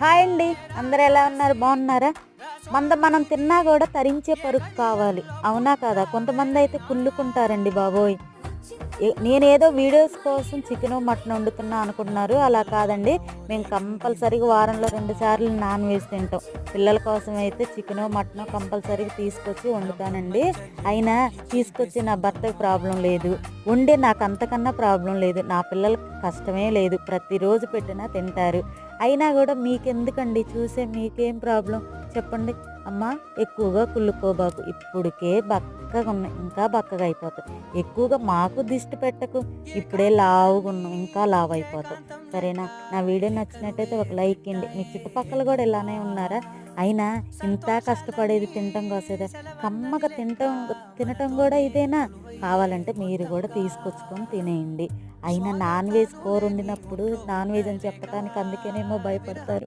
Hi అండి. అందరు ఎలా ఉన్నారు? బాగున్నారా? మంద మనం తిన్నా కూడా తరించే పరుగు కావాలి. అవునా కదా? కొంతమంది అయితే కుళ్ళుకుంటారండి బాబోయ్. నేనేదో వీడియోస్ కోసం చికెన్ మటన్ వండుతున్నా అనుకుంటున్నారు. అలా కాదండి. మేము కంపల్సరీగా వారంలో రెండు సార్లు నాన్ వెజ్ తింటాం. పిల్లల కోసం అయితే చికెన్ మటన్ కంపల్సరీగా తీసుకొచ్చి వండుతానండి. అయినా తీసుకొచ్చి నా భర్తకు ప్రాబ్లం లేదు. ఉండే నాకు అంతకన్నా ప్రాబ్లం లేదు. నా పిల్లలకు కష్టమే లేదు. ప్రతిరోజు పెట్టినా తింటారు. అయినా కూడా మీకెందుకండి? చూసే మీకేం ప్రాబ్లం? చెప్పండి. అమ్మా ఎక్కువగా కుళ్ళుకోబాకు ఇప్పుడికే బక్కగా ఉన్నాయి ఇంకా బక్కగా అయిపోతాయి. ఎక్కువగా మాకు దిష్టి పెట్టకు. ఇప్పుడే లావుగా ఉన్నాం ఇంకా లావు అయిపోతాం సరేనా? నా వీడియో నచ్చినట్టయితే ఒక లైక్ ఇండి మీ చుట్టుపక్కల కూడా ఇలానే ఉన్నారా? అయినా ఇంత కష్టపడేది తినటం కోసమే కమ్మగా తినటం తినటం కూడా ఇదేనా? కావాలంటే మీరు కూడా తీసుకొచ్చుకొని తినేయండి. అయినా నాన్ వెజ్ కూర వండినప్పుడు నాన్ వెజ్ అని చెప్పడానికి అందుకేనేమో భయపడతారు.